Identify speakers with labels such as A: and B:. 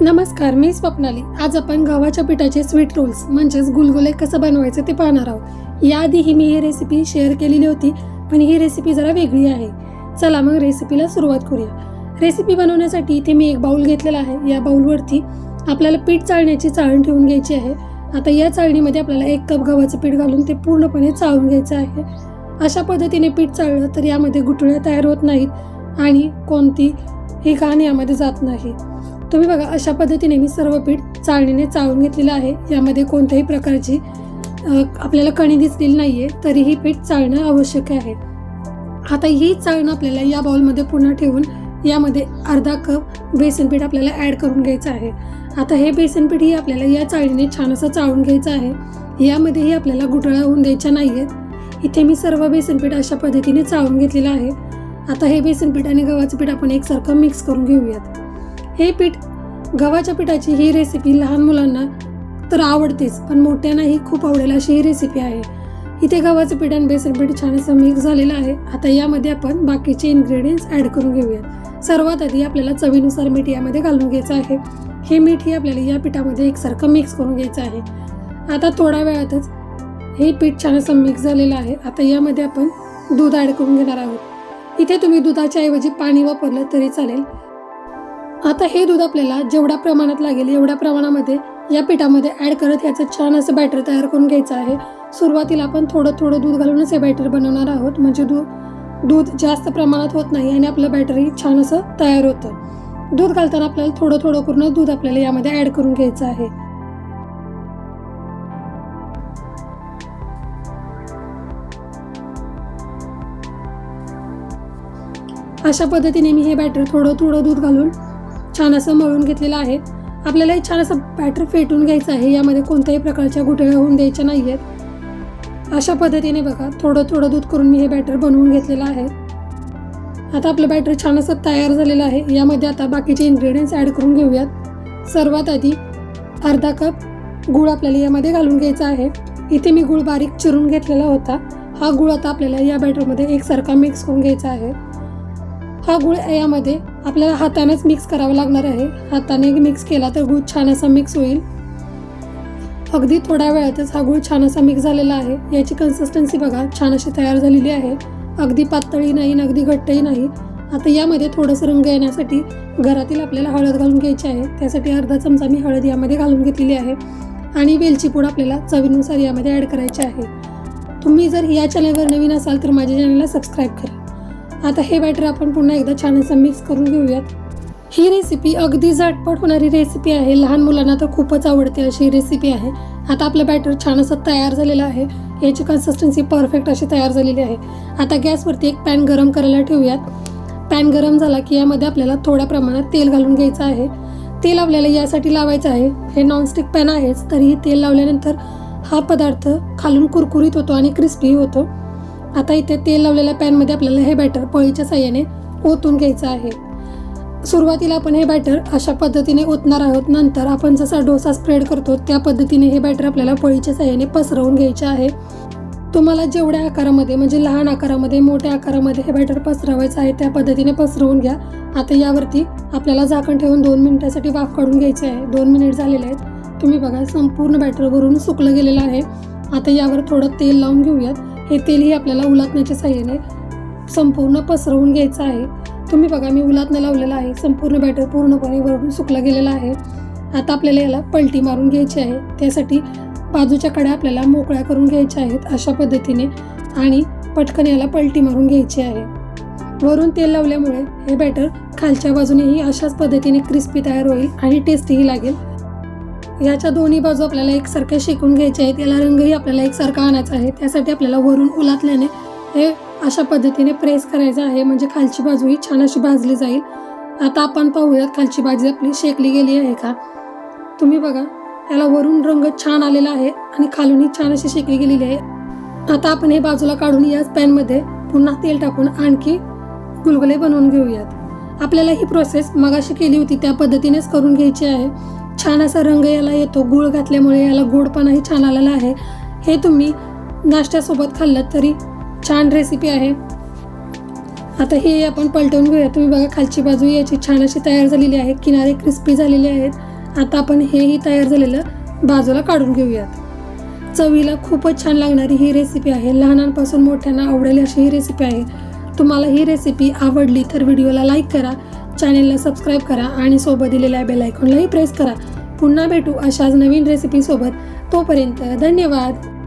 A: नमस्कार मी स्वप्नाली. आज आपण गव्हाच्या पिठाचे स्वीट रोल्स म्हणजेच गुलगुले कसं बनवायचं ते पाहणार आहोत. याआधीही मी ही रेसिपी शेअर केलेली होती पण ही रेसिपी जरा वेगळी आहे. चला मग रेसिपीला सुरुवात करूया. रेसिपी बनवण्यासाठी इथे मी एक बाऊल घेतलेला आहे. या बाऊलवरती आपल्याला पीठ चाळण्याची चाळण ठेवून घ्यायची आहे. आता या चाळणीमध्ये आपल्याला एक कप गव्हाचं पीठ घालून ते पूर्णपणे चाळून घ्यायचं आहे. अशा पद्धतीने पीठ चाळलं तर यामध्ये गुठळ्या तयार होत नाहीत आणि कोणती ही घाण यामध्ये जात नाही. तुम्ही बघा अशा पद्धतीने मी सर्व पीठ चाळणीने चाळून घेतलेलं आहे. यामध्ये कोणत्याही प्रकारची आपल्याला कणी दिसलेली नाही आहे तरीही पीठ चाळणं आवश्यक आहे. आता ही चाळणं आपल्याला या बाउलमध्ये पुन्हा ठेवून यामध्ये अर्धा कप बेसन पीठ आपल्याला ॲड करून घ्यायचं आहे. आता हे बेसन पीठही आपल्याला या चाळणीने छान असं चाळून घ्यायचं आहे. यामध्येही आपल्याला गुठळ्या होऊन द्यायच्या नाही आहेत इथे मी सर्व बेसन पीठ अशा पद्धतीने चाळून घेतलेलं आहे. आता हे बेसन पीठ आणि गव्हाचं पीठ आपण एकसारखं मिक्स करून घेऊयात. हे पीठ गव्हाच्या पिठाची ही रेसिपी लहान मुलांना तर आवडतेच पण मोठ्यांनाही खूप आवडेल अशी ही रेसिपी आहे. इथे गव्हाचं पीठ आणि बेसन पीठ छान असं मिक्स झालेलं आहे. आता यामध्ये आपण बाकीचे इन्ग्रेडियंट्स ॲड करून घेऊयात. सर्वात आधी आपल्याला चवीनुसार मीठ यामध्ये घालून घ्यायचं आहे. हे मीठ ही आपल्याला या पिठामध्ये एकसारखं मिक्स करून घ्यायचं आहे. आता थोड्या वेळातच हे पीठ छान असं मिक्स झालेलं आहे. आता यामध्ये आपण दूध ॲड करून घेणार आहोत. इथे तुम्ही दुधाच्या ऐवजी पाणी वापरलं तरी चालेल. आता हे दूध आपल्याला जेवढ्या प्रमाणात लागेल एवढ्या प्रमाणामध्ये या पिठामध्ये ॲड करत याचं छान असं बॅटर तयार करून घ्यायचं आहे. सुरुवातीला आपण थोडं थोडं दूध घालूनच हे बॅटर बनवणार आहोत. म्हणजे दूध दूध जास्त प्रमाणात होत नाही आणि आपलं बॅटरही छान असं तयार होतं. दूध घालताना आपल्याला थोडं थोडं करून दूध आपल्याला यामध्ये ॲड करून घ्यायचं आहे. अशा पद्धतीने मी हे बॅटर थोडं थोडं दूध घालून छान असं मळून घेतलेलं आहे. आपल्याला हे छान असं बॅटर फेटून घ्यायचं आहे. यामध्ये कोणत्याही प्रकारच्या गुठळ्या होऊन द्यायच्या नाही आहेत अशा पद्धतीने बघा थोडं थोडं दूध करून मी हे बॅटर बनवून घेतलेलं आहे. आता आपलं बॅटर छान असं तयार झालेलं आहे. यामध्ये आता बाकीचे इन्ग्रेडियंट्स ॲड करून घेऊयात. सर्वात आधी अर्धा कप गूळ आपल्याला यामध्ये घालून घ्यायचा आहे. इथे मी गूळ बारीक चिरून घेतलेला होता. हा गूळ आता आपल्याला या बॅटरमध्ये एकसारखा मिक्स करून घ्यायचा आहे. हा गुळ यामध्ये आपल्याला हातानेच मिक्स करावा लागणार आहे. हाताने मिक्स केला तर गुळ छान असा मिक्स होईल. अगदी थोड्या वेळातच हा गुळ छान असा मिक्स झालेला आहे. याची कन्सिस्टन्सी बघा छान अशी तयार झालेली आहे. अगदी पातळी नाही अगदी घट्टही नाही. आता यामध्ये थोडंसं रंग येण्यासाठी घरातील आपल्याला हळद घालून घ्यायची आहे. त्यासाठी अर्धा चमचा मी हळद यामध्ये घालून घेतलेली आहे. आणि वेलची पूड आपल्याला चवीनुसार यामध्ये ॲड करायची आहे. तुम्ही जर या चॅनलवर नवीन असाल तर माझ्या चॅनलला सबस्क्राईब करा. आता हे बॅटर आपण पुन्हा एकदा छान असं मिक्स करून घेऊयात. ही रेसिपी अगदी झटपट होणारी रेसिपी आहे. लहान मुलांना तर खूपच आवडते अशी रेसिपी आहे. आता आपलं बॅटर छान असं तयार झालेलं आहे. याची कन्सिस्टन्सी परफेक्ट अशी तयार झालेली आहे. आता गॅसवरती एक पॅन गरम करायला ठेवूयात. पॅन गरम झाला की यामध्ये आपल्याला थोड्या प्रमाणात तेल घालून घ्यायचं आहे. तेल आपल्याला यासाठी लावायचं आहे. हे नॉनस्टिक पॅन आहेच तरीही तेल लावल्यानंतर हा पदार्थ खालून कुरकुरीत होतो आणि क्रिस्पी होतो. आता इथे तेल लावलेल्या पॅनमध्ये आपल्याला हे बॅटर पळीच्या साह्याने ओतून घ्यायचं आहे. सुरुवातीला आपण हे बॅटर अशा पद्धतीने ओतणार आहोत. नंतर आपण जसा डोसा स्प्रेड करतो त्या पद्धतीने हे बॅटर आपल्याला पळीच्या साह्याने पसरवून घ्यायचे आहे. तुम्हाला जेवढ्या आकारामध्ये म्हणजे लहान आकारामध्ये मोठ्या आकारामध्ये हे बॅटर पसरवायचं आहे त्या पद्धतीने पसरवून घ्या. आता यावरती आपल्याला झाकण ठेवून दोन मिनिटासाठी वाफ काढून घ्यायचे आहे. दोन मिनिट झालेले आहेत. तुम्ही बघा संपूर्ण बॅटर भरून सुकलं गेलेलं आहे. आता यावर थोडं तेल लावून घेऊयात. हे तेलही आपल्याला उलटण्याच्या साह्याने संपूर्ण पसरवून घ्यायचं आहे. तुम्ही बघा मी उलातनं लावलेलं आहे. संपूर्ण बॅटर पूर्णपणे वरून सुकलं गेलेलं आहे. आता आपल्याला याला पलटी मारून घ्यायची आहे. त्यासाठी बाजूच्या कड्या आपल्याला मोकळ्या करून घ्यायच्या आहेत अशा पद्धतीने आणि पटकन याला पलटी मारून घ्यायची आहे. वरून तेल लावल्यामुळे हे बॅटर खालच्या बाजूनेही अशाच पद्धतीने क्रिस्पी तयार होईल आणि टेस्टीही लागेल. याच्या दोन्ही बाजू आपल्याला एकसारख्या शेकून घ्यायचे आहेत. याला रंगही आपल्याला एकसारखा आणायचा आहे. त्यासाठी आपल्याला वरून उलातल्याने हे अशा पद्धतीने प्रेस करायचं आहे. म्हणजे खालची बाजू ही छान अशी भाजली जाईल. आता आपण पाहूयात खालची बाजू आपली शेकली गेली आहे का? तुम्ही बघा याला वरून रंग छान आलेला आहे आणि खालूनही छान अशी शेकली गेलेली आहे. आता आपण हे बाजूला काढून याच पॅनमध्ये पुन्हा तेल टाकून आणखी गुलगुले बनवून घेऊयात. आपल्याला ही प्रोसेस मगाशी केली होती. त्या पद्धतीनेच करून घ्यायची आहे. छान असा रंग याला येतो गूळ घातल्यामुळे याला गोडपणाही छान आलेला आहे. हे तुम्ही नाश्त्यासोबत खाल्लं तरी छान रेसिपी आहे. आता हे आपण पलटवून घेऊया. तुम्ही बघा खालची बाजू याची छान अशी तयार झालेली आहे. किनारे क्रिस्पी झालेले आहेत. आता आपण हेही तयार झालेलं बाजूला काढून घेऊयात. चवीला खूपच छान लागणारी ही रेसिपी आहे. लहानांपासून मोठ्यांना आवडेल अशी ही रेसिपी आहे. तुम्हाला ही रेसिपी आवडली तर व्हिडिओला लाईक करा. चॅनेलला सबस्क्राईब करा आणि सोबत दिलेल्या बेल आयकॉनलाही प्रेस करा. पुन्हा भेटू अशाच नवीन रेसिपीसोबत तोपर्यंत धन्यवाद.